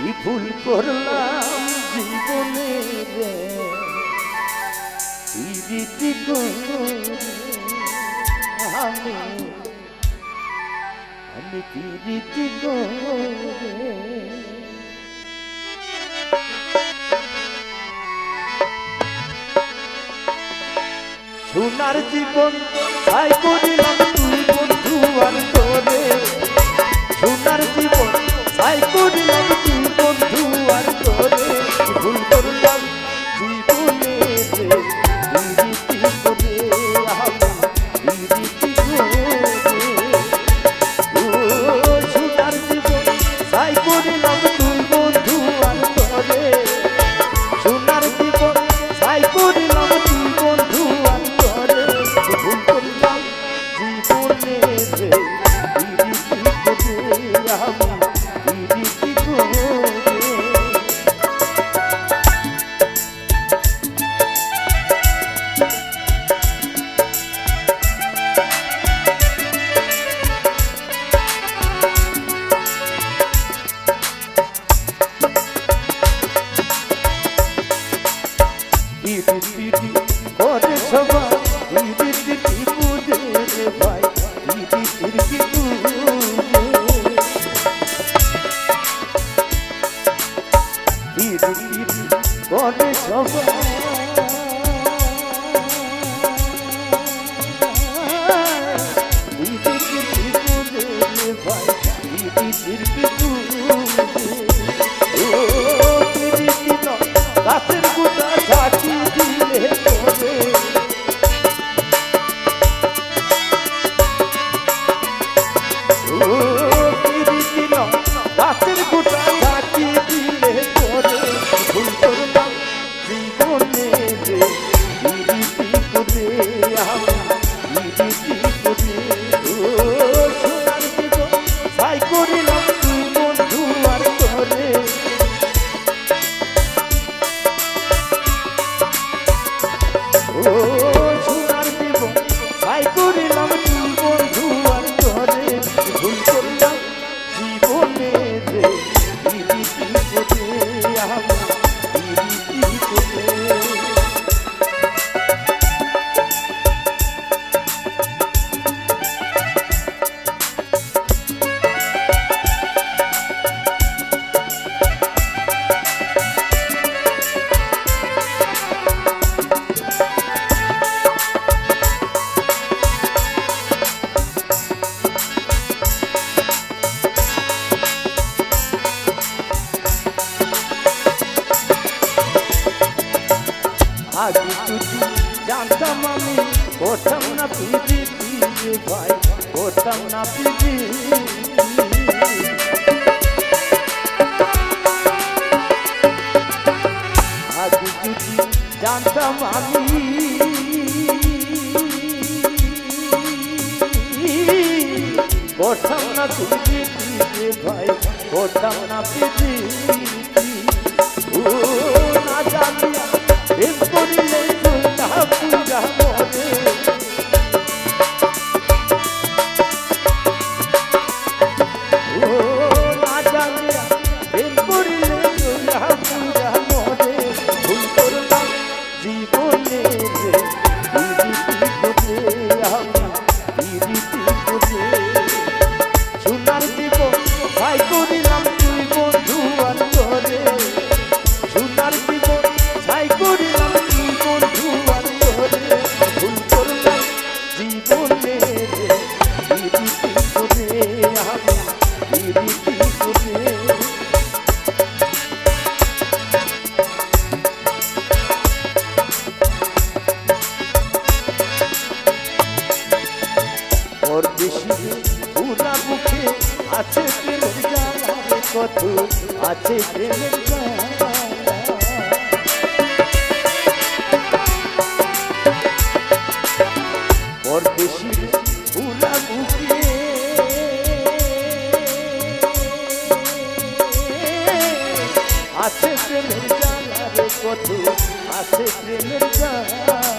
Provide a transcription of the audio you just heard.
কি ভুল করলাম জীবনে আমি আমি কি রীতি সোনার জীবন তাই করিলাম তুই বন্ধু আর তোরে সোনার জীবন তাই করিলাম তুই হাতের গুতা চাকি দিলে তোরে হাতের গুতা Oh. আগে ছুটি জানতাম আমি, করতাম না পিজি পিজি ভাই, করতাম না পিজি আগে ছুটি জানতাম আমি, করতাম না পিজি পিজি ভাই, করতাম না পিজি পথে আছে প্রেমের পরদেশি পুরা বুকে। আছে প্রেমের জানা রে পথে আছে প্রেমের জানা